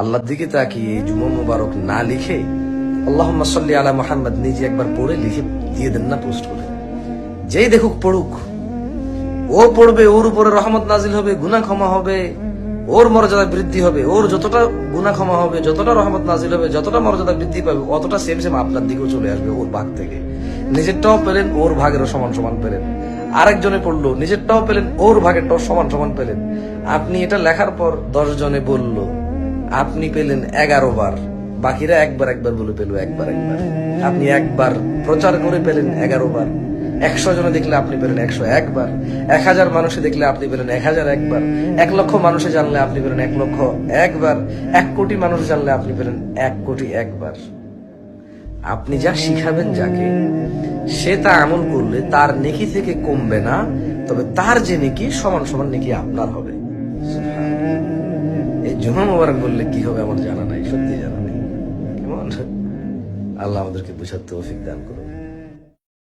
আল্লাহর দিকে তাকিয়ে জুমা মুবারক না লিখে আল্লাহ সাল্লি আলা মোহাম্মদ নিজে একবার পড়ে লিখে দিয়ে দেন না, পোস্ট করে যেই দেখুক, পড়ুক। ও পড়বে, ওর উপরে রহমত নাজিল হবে গুনা ক্ষমা হবে, ওর মর্যাদা বৃদ্ধি হবে, ওর যতটা গুনা ক্ষমা হবে, যতটা রহমত নাজিল হবে, যতটা মর্যাদা বৃদ্ধি পাবে, অতটা সেম সেম আপনার দিকেও চলে আসবে ওর ভাগ থেকে। নিজেরটাও পেলেন, ওর ভাগেরও সমান সমান পেলেন। আরেকজনে পড়ল, নিজেরটাও পেলেন, ওর ভাগেরটাও সমান সমান পেলেন। আপনি এটা লেখার পর দশ জনে বলল আপনি পেলেন এগারো বার। বাকিরা একবার একবার বলে পেল একবার একবার। আপনি একবার প্রচার করে পেলেন এগারো বার। একশো জনে দেখলে আপনি পেলেন একশো একবার এক হাজার মানুষে দেখলে আপনি পেলেন এক হাজার একবার এক লক্ষ মানুষে জানলে আপনি পেলেন এক লক্ষ একবার এক কোটি মানুষ জানলে আপনি পেলেন এক কোটি একবার আপনি যা শিখাবেন যাকে, সে তা আমল করলে তার নেকি থেকে কমবে না, তবে তার যে নেকি সমান সমান নেকি আপনার হবে। জুমা মোবারক বললে কি হবে আমার জানা নাই সত্যি জানা নেই। কেমন? আল্লাহ আমাদেরকে বুঝার তৌফিক দান করুন।